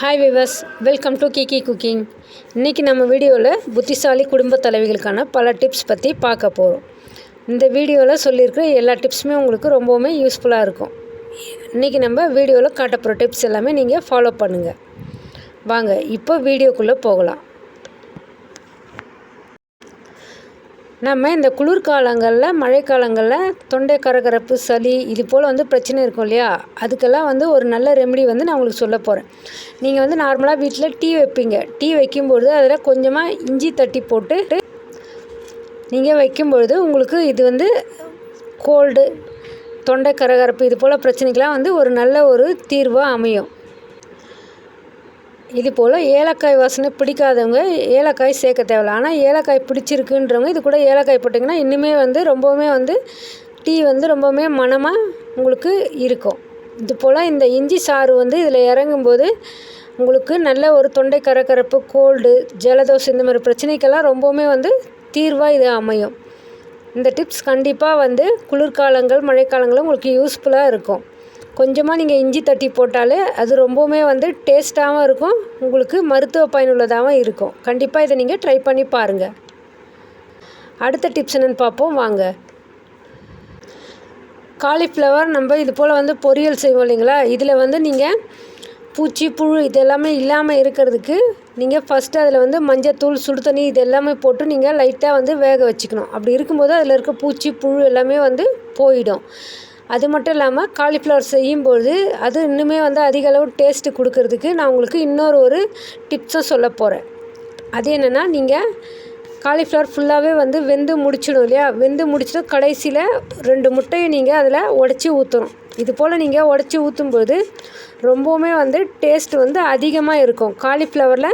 Hi viewers welcome to Kiki cooking இன்றைக்கி நம்ம வீடியோவில் புத்திசாலி குடும்ப தலைவிகளுக்கான பல டிப்ஸ் பற்றி பார்க்க போகிறோம் இந்த வீடியோவில் சொல்லியிருக்கிற எல்லா டிப்ஸுமே உங்களுக்கு ரொம்பவுமே யூஸ்ஃபுல்லாக இருக்கும். இன்றைக்கி நம்ம வீடியோவில் காட்ட போகிற டிப்ஸ் எல்லாமே நீங்கள் ஃபாலோ பண்ணுங்கள் வாங்க இப்போ வீடியோக்குள்ளே போகலாம். நம்ம இந்த குளிர்காலங்களில் மழைக்காலங்களில் தொண்டை கரகரப்பு சளி இது போல் வந்து பிரச்சனை இருக்கும் இல்லையா? அதுக்கெல்லாம் வந்து ஒரு நல்ல ரெமெடி வந்து நான் உங்களுக்கு சொல்ல போகிறேன் நீங்கள் வந்து நார்மலாக வீட்டில் டீ வைப்பீங்க. டீ வைக்கும்பொழுது அதில் கொஞ்சமாக இஞ்சி தட்டி போட்டு நீங்கள் வைக்கும்பொழுது உங்களுக்கு இது வந்து கோல்டு தொண்டை கரகரப்பு இது போல் பிரச்சனைக்கெலாம் வந்து ஒரு நல்ல ஒரு தீர்வாக அமையும். இது போல் ஏலக்காய் வாசனை பிடிக்காதவங்க ஏலக்காய் சேர்க்க தேவையில்ல. ஆனால் ஏலக்காய் பிடிச்சிருக்குன்றவங்க இது கூட ஏலக்காய் போட்டிங்கன்னா இன்னுமே வந்து ரொம்பவுமே வந்து டீ வந்து ரொம்பவுமே மணமாக உங்களுக்கு இருக்கும். இது போல் இந்த இஞ்சி சாறு வந்து இதில் இறங்கும்போது உங்களுக்கு நல்ல ஒரு தொண்டை கரகரப்பு கோல்டு ஜலதோஷம் இந்த மாதிரி பிரச்சனைக்கெல்லாம் ரொம்பவுமே வந்து தீர்வாக இது அமையும். இந்த டிப்ஸ் கண்டிப்பாக வந்து குளிர்காலங்கள் மழைக்காலங்களும் உங்களுக்கு யூஸ்ஃபுல்லாக இருக்கும். கொஞ்சமாக நீங்கள் இஞ்சி தட்டி போட்டாலே அது ரொம்பவுமே வந்து டேஸ்ட்டாகவும் இருக்கும் உங்களுக்கு மருத்துவ பயனுள்ளதாகவும் இருக்கும். கண்டிப்பாக இதை நீங்கள் ட்ரை பண்ணி பாருங்கள் அடுத்த டிப்ஸ் என்னென்னு பார்ப்போம் வாங்க. காலிஃப்ளவர் நம்ம இது போல் வந்து பொரியல் செய்வோம் இல்லைங்களா? இதில் வந்து நீங்கள் பூச்சி புழு இது எல்லாமே இல்லாமல் இருக்கிறதுக்கு நீங்கள் ஃபஸ்ட்டு அதில் வந்து மஞ்சத்தூள் சுடுதண்ணி இது எல்லாமே போட்டு நீங்கள் லைட்டாக வந்து வேக வச்சுக்கணும். அப்படி இருக்கும்போது அதில் இருக்க பூச்சி புழு எல்லாமே வந்து போயிடும். அது மட்டும் இல்லாமல் காலிஃப்ளவர் செய்யும்போது அது இன்னுமே வந்து அதிக அளவு டேஸ்ட்டு கொடுக்கறதுக்கு நான் உங்களுக்கு இன்னொரு ஒரு டிப்ஸும் சொல்ல போகிறேன் அது என்னென்னா நீங்கள் காலிஃப்ளவர் ஃபுல்லாகவே வந்து வெந்து முடிச்சிடும் இல்லையா? வெந்து முடிச்சதும் கடைசியில் ரெண்டு முட்டையை நீங்கள் அதில் உடச்சி ஊற்றணும் இது போல் நீங்கள் உடச்சி ஊற்றும்போது ரொம்பவுமே வந்து டேஸ்ட் வந்து அதிகமாக இருக்கும். காலிஃப்ளவரில்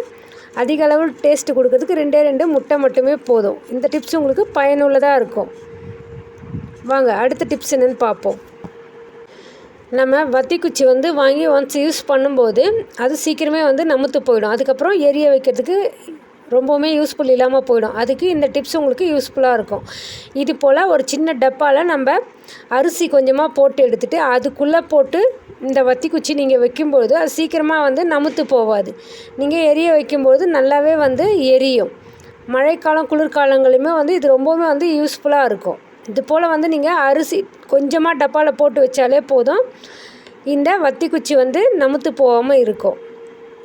அதிக அளவு டேஸ்ட்டு கொடுக்கறதுக்கு ரெண்டே ரெண்டு முட்டை மட்டுமே போதும். இந்த டிப்ஸ் உங்களுக்கு பயனுள்ளதாக இருக்கும். வாங்க அடுத்த டிப்ஸ் என்னென்னு பார்ப்போம். நம்ம வத்தி குச்சி வந்து வாங்கி ஒன்ஸ் யூஸ் பண்ணும்போது அது சீக்கிரமே வந்து நமுத்து போயிடும். அதுக்கப்புறம் எரிய வைக்கிறதுக்கு ரொம்பவுமே யூஸ்ஃபுல் இல்லாமல் போயிடும். அதுக்கு இந்த டிப்ஸ் உங்களுக்கு யூஸ்ஃபுல்லாக இருக்கும். இது போல் ஒரு சின்ன டப்பாவில் நம்ம அரிசி கொஞ்சமாக போட்டு எடுத்துகிட்டு அதுக்குள்ளே போட்டு இந்த வத்தி குச்சி நீங்கள் வைக்கும்பொழுது அது சீக்கிரமாக வந்து நமுத்து போகாது நீங்கள் எரிய வைக்கும்பொழுது நல்லாவே வந்து எரியும். மழைக்காலம் குளிர்காலங்களுமே வந்து இது ரொம்பவுமே வந்து யூஸ்ஃபுல்லாக இருக்கும். இது போல் வந்து நீங்கள் அரிசி கொஞ்சமாக டப்பாவில் போட்டு வச்சாலே போதும். இந்த வத்தி குச்சி வந்து நமுத்து போகாமல் இருக்கும்.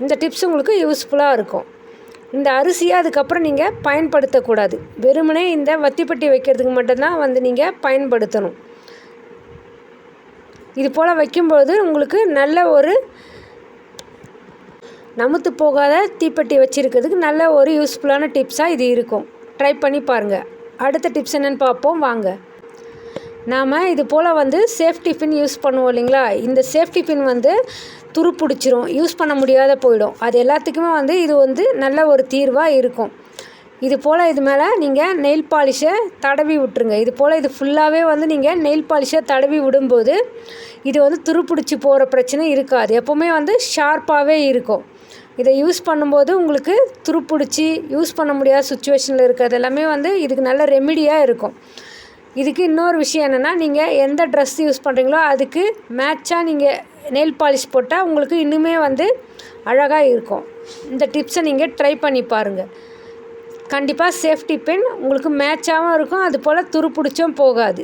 இந்த டிப்ஸ் உங்களுக்கு யூஸ்ஃபுல்லாக இருக்கும். இந்த அரிசியை அதுக்கப்புறம் நீங்கள் பயன்படுத்தக்கூடாது. வெறுமனே இந்த வத்திப்பட்டி வைக்கிறதுக்கு மட்டும்தான் வந்து நீங்கள் பயன்படுத்தணும். இது போல் வைக்கும்போது உங்களுக்கு நல்ல ஒரு நமுத்து போகாத தீப்பெட்டி வச்சுருக்கிறதுக்கு நல்ல ஒரு யூஸ்ஃபுல்லான டிப்ஸாக இது இருக்கும். ட்ரை பண்ணி பாருங்கள் அடுத்த டிப்ஸ் என்னென்னு பார்ப்போம் வாங்க. நாம் இது போல் வந்து சேஃப்டி பின் யூஸ் பண்ணுவோம் இல்லைங்களா? இந்த சேஃப்டி பின் வந்து துரு பிடிச்சிரும் யூஸ் பண்ண முடியாத போயிடும். அது எல்லாத்துக்குமே வந்து இது வந்து நல்ல ஒரு தீர்வாக இருக்கும். இது போல் இது மேலே நீங்கள் நெயில் பாலிஷை தடவி விட்டுருங்க. இது போல் இது ஃபுல்லாகவே வந்து நீங்கள் நெயில் பாலிஷை தடவி விடும்போது இது வந்து துருப்பிடிச்சி போகிற பிரச்சனை இருக்காது. எப்போவுமே வந்து ஷார்ப்பாகவே இருக்கும். இதை யூஸ் பண்ணும்போது உங்களுக்கு துருப்பிடிச்சி யூஸ் பண்ண முடியாத சுச்சுவேஷனில் இருக்கிறது எல்லாமே வந்து இதுக்கு நல்ல ரெமிடியாக இருக்கும். இதுக்கு இன்னொரு விஷயம் என்னென்னா நீங்கள் எந்த ட்ரெஸ் யூஸ் பண்ணுறீங்களோ அதுக்கு மேட்சாக நீங்கள் நெயில் பாலிஷ் போட்டால் உங்களுக்கு இன்னுமே வந்து அழகாக இருக்கும். இந்த டிப்ஸை நீங்கள் ட்ரை பண்ணி பாருங்கள் கண்டிப்பாக சேஃப்டி பின் உங்களுக்கு மேட்சாகவும் இருக்கும் அது போல் துருப்பிடிச்சும் போகாது.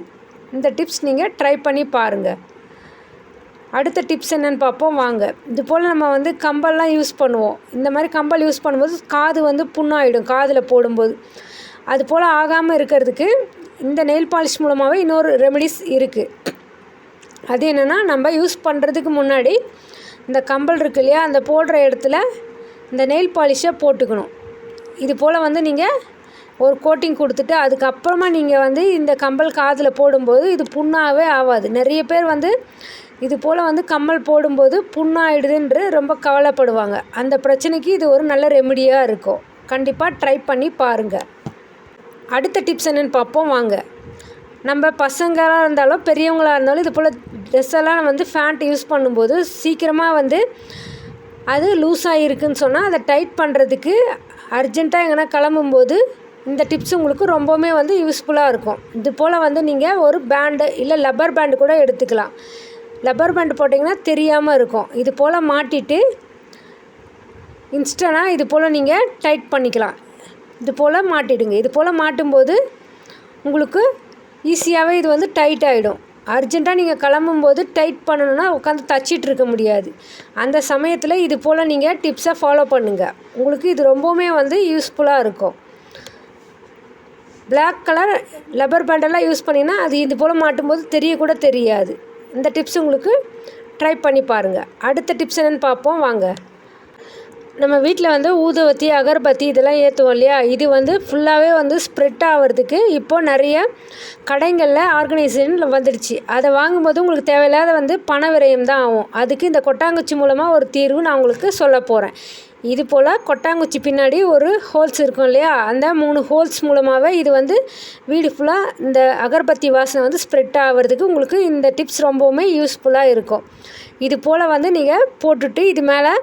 இந்த டிப்ஸ் நீங்கள் ட்ரை பண்ணி பாருங்கள் அடுத்த டிப்ஸ் என்னென்னு பார்ப்போம் வாங்க. இது போல் நம்ம வந்து கம்பல்லாம் யூஸ் பண்ணுவோம். இந்த மாதிரி கம்பல் யூஸ் பண்ணும்போது காது வந்து புண்ணாயிடும் காதில் போடும்போது. அது போல் ஆகாமல் இருக்கிறதுக்கு இந்த நெயில் பாலிஷ் மூலமாகவே இன்னொரு ரெமெடிஸ் இருக்குது அது என்னென்னா நம்ம யூஸ் பண்ணுறதுக்கு முன்னாடி இந்த கம்பல் இருக்கு இல்லையா அந்த போடுற இடத்துல இந்த நெயில் பாலிஷை போட்டுக்கணும். இது போல் வந்து நீங்கள் ஒரு கோட்டிங் கொடுத்துட்டு அதுக்கப்புறமா நீங்கள் வந்து இந்த கம்பல் காதில் போடும்போது இது புண்ணாகவே ஆகாது. நிறைய பேர் வந்து இது போல் வந்து கம்மல் போடும்போது புண்ணாயிடுதுன்று ரொம்ப கவலைப்படுவாங்க. அந்த பிரச்சனைக்கு இது ஒரு நல்ல ரெமிடியாக இருக்கும். கண்டிப்பாக ட்ரை பண்ணி பாருங்கள் அடுத்த டிப்ஸ் என்னென்னு பார்ப்போம் வாங்க. நம்ம பசங்களாக இருந்தாலும் பெரியவங்களாக இருந்தாலும் இது போல் ட்ரெஸ் எல்லாம் வந்து ஃபேண்ட் யூஸ் பண்ணும்போது சீக்கிரமாக வந்து அது லூஸ் ஆகிருக்குன்னு சொன்னால் அதை டைட் பண்ணுறதுக்கு அர்ஜெண்ட்டாக எங்கன்னா கிளம்பும்போது இந்த டிப்ஸ் உங்களுக்கு ரொம்பவுமே வந்து யூஸ்ஃபுல்லாக இருக்கும். இது போல் வந்து நீங்கள் ஒரு பேண்டு இல்லை லப்பர் பேண்டு கூட எடுத்துக்கலாம். லப்பர் பேண்ட் போட்டிங்கன்னா தெரியாமல் இருக்கும். இது போல் மாட்டிட்டு இன்ஸ்டனாக இது போல் நீங்கள் டைட் பண்ணிக்கலாம். இது போல் மாட்டிடுங்க. இது போல் மாட்டும்போது உங்களுக்கு ஈஸியாகவே இது வந்து டைட் ஆகிடும் அர்ஜெண்ட்டாக நீங்கள் கிளம்பும்போது டைட் பண்ணணுன்னா உட்காந்து தச்சிட்டு இருக்க முடியாது. அந்த சமயத்தில் இது போல் நீங்கள் டிப்ஸை ஃபாலோ பண்ணுங்கள் உங்களுக்கு இது ரொம்பவுமே வந்து யூஸ்ஃபுல்லாக இருக்கும். பிளாக் கலர் லப்பர் பேண்டெல்லாம் யூஸ் பண்ணிங்கன்னா அது இது போல் மாட்டும்போது தெரியக்கூட தெரியாது. இந்த டிப்ஸ் உங்களுக்கு ட்ரை பண்ணி பாருங்கள் அடுத்த டிப்ஸ் என்னென்னு பார்ப்போம் வாங்க. நம்ம வீட்டில் வந்து ஊதுவத்தி அகர்பத்தி இதெல்லாம் ஏற்றுவோம் இல்லையா? இது வந்து ஃபுல்லாகவே வந்து ஸ்ப்ரெட் ஆகிறதுக்கு இப்போது நிறைய கடைங்களில் ஆர்கனைசேஷன் வந்துடுச்சு. அதை வாங்கும்போது உங்களுக்கு தேவையில்லாத வந்து பண விரயம் தான் ஆகும். அதுக்கு இந்த கொட்டாங்குச்சி மூலமாக ஒரு தீர்வு நான் உங்களுக்கு சொல்ல போகிறேன் இது போல் கொட்டாங்குச்சி பின்னாடி ஒரு ஹோல்ஸ் இருக்கும் இல்லையா? அந்த மூணு ஹோல்ஸ் மூலமாகவே இது வந்து வீடு ஃபுல்லாக இந்த அகர்பத்தி வாசனை வந்து ஸ்ப்ரெட் ஆகிறதுக்கு உங்களுக்கு இந்த டிப்ஸ் ரொம்பவுமே யூஸ்ஃபுல்லாக இருக்கும். இது போல் வந்து நீங்கள் போட்டுட்டு இது மேலே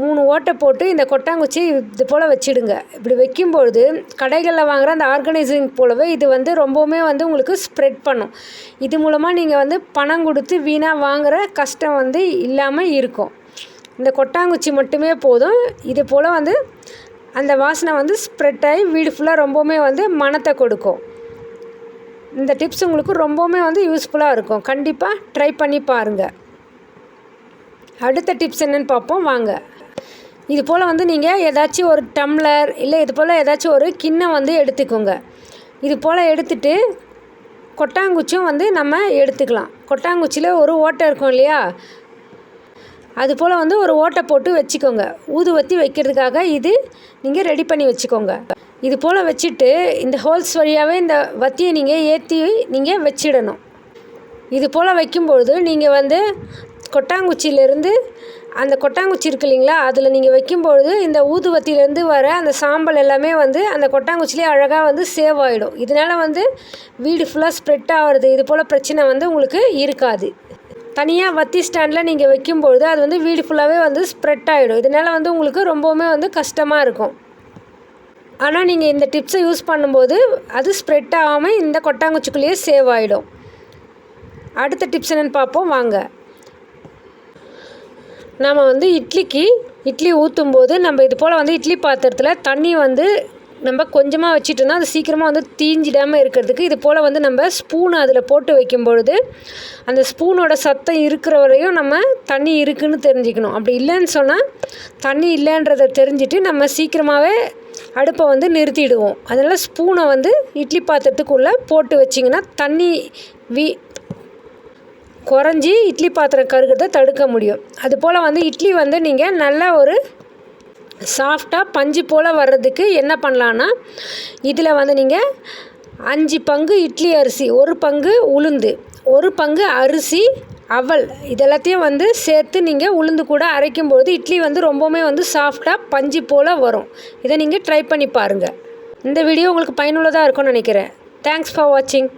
மூணு ஓட்டை போட்டு இந்த கொட்டாங்குச்சி இது போல் வச்சிடுங்க. இப்படி வைக்கும்பொழுது கடைகளில் வாங்குகிற அந்த ஆர்கனைசிங் போலவே இது வந்து ரொம்பவுமே வந்து உங்களுக்கு ஸ்ப்ரெட் பண்ணும். இது மூலமாக நீங்கள் வந்து பணம் கொடுத்து வீணாக வாங்குகிற கஷ்டம் வந்து இல்லாமல் இருக்கும். இந்த கொட்டாங்குச்சி மட்டுமே போதும். இது போல் வந்து அந்த வாசனை வந்து ஸ்ப்ரெட் ஆகி வீடு ஃபுல்லாக ரொம்பவுமே வந்து மனத்தை கொடுக்கும். இந்த டிப்ஸ் உங்களுக்கு ரொம்பவுமே வந்து யூஸ்ஃபுல்லாக இருக்கும். கண்டிப்பாக ட்ரை பண்ணி பாருங்கள் அடுத்த டிப்ஸ் என்னென்னு பார்ப்போம். வாங்க. இது போல் வந்து நீங்கள் ஏதாச்சும் ஒரு டம்ளர் இல்லை இது போல் ஏதாச்சும் ஒரு கிண்ணம் வந்து எடுத்துக்கோங்க. இது போல் எடுத்துட்டு கொட்டாங்குச்சியும் வந்து நம்ம எடுத்துக்கலாம். கொட்டாங்குச்சியில் ஒரு ஓட்டை இருக்கும் இல்லையா? அது போல் வந்து ஒரு ஓட்டை போட்டு வச்சுக்கோங்க. ஊதுவத்தி வைக்கிறதுக்காக இது நீங்கள் ரெடி பண்ணி வச்சுக்கோங்க. இது போல் வச்சுட்டு இந்த ஹோல்ஸ் வழியாகவே இந்த வத்தியை நீங்கள் ஏற்றி நீங்கள் வச்சிடணும். இது போல் வைக்கும்பொழுது நீங்கள் வந்து கொட்டாங்குச்சியிலேருந்து அந்த கொட்டாங்குச்சி இருக்கு இல்லைங்களா அதில் நீங்கள் வைக்கும்பொழுது இந்த ஊதுவத்திலேருந்து வர அந்த சாம்பல் எல்லாமே வந்து அந்த கொட்டாங்குச்சிலே அழகாக வந்து சேவ் ஆகிடும் இதனால் வந்து வீடு ஃபுல்லாக ஸ்ப்ரெட் ஆகிறது இது போல் பிரச்சனை வந்து உங்களுக்கு இருக்காது. தனியாக வத்தி ஸ்டாண்டில் நீங்கள் வைக்கும்பொழுது அது வந்து வீடு ஃபுல்லாகவே வந்து ஸ்ப்ரெட் ஆகிடும் இதனால் வந்து உங்களுக்கு ரொம்பவுமே வந்து கஷ்டமாக இருக்கும். ஆனால் நீங்கள் இந்த டிப்ஸை யூஸ் பண்ணும்போது அது ஸ்ப்ரெட் ஆகாமல் இந்த கொட்டாங்குச்சிக்குள்ளேயே சேவ் ஆகிடும் அடுத்த டிப்ஸ் என்னென்னு பார்ப்போம். வாங்க. நாம் வந்து இட்லிக்கு இட்லி ஊற்றும் போது நம்ம இது போல் வந்து இட்லி பாத்திரத்தில் தண்ணி வந்து நம்ம கொஞ்சமாக வச்சிட்டோம்னா அது சீக்கிரமாக வந்து தீஞ்சிடாமல் இருக்கிறதுக்கு இது போல் வந்து நம்ம ஸ்பூன் அதில் போட்டு வைக்கும் பொழுது அந்த ஸ்பூனோட சத்தம் இருக்கிற வரையும் நம்ம தண்ணி இருக்குன்னு தெரிஞ்சுக்கணும். அப்படி இல்லைன்னு சொன்னால் தண்ணி இல்லைன்றதை தெரிஞ்சுட்டு நம்ம சீக்கிரமாகவே அடுப்பை வந்து நிறுத்திடுவோம். அதனால் ஸ்பூனை வந்து இட்லி பாத்திரத்துக்குள்ளே போட்டு வச்சிங்கன்னா தண்ணி வீ குறைஞ்சி இட்லி பாத்திரம் கருகிறத தடுக்க முடியும். அதுபோல் வந்து இட்லி வந்து நீங்கள் நல்ல ஒரு சாஃப்டாக பஞ்சு போல் வர்றதுக்கு என்ன பண்ணலான்னா இதில் வந்து நீங்கள் அஞ்சு பங்கு இட்லி அரிசி ஒரு பங்கு உளுந்து ஒரு பங்கு அரிசி அவல் இதெல்லாத்தையும் வந்து சேர்த்து நீங்கள் உளுந்து கூட அரைக்கும்போது இட்லி வந்து ரொம்பவுமே வந்து சாஃப்டாக பஞ்சு போல் வரும். இதை நீங்கள் ட்ரை பண்ணி பாருங்கள் இந்த வீடியோ உங்களுக்கு பயனுள்ளதாக இருக்கும்னு நினைக்கிறேன். தேங்க்ஸ் ஃபார் வாட்சிங்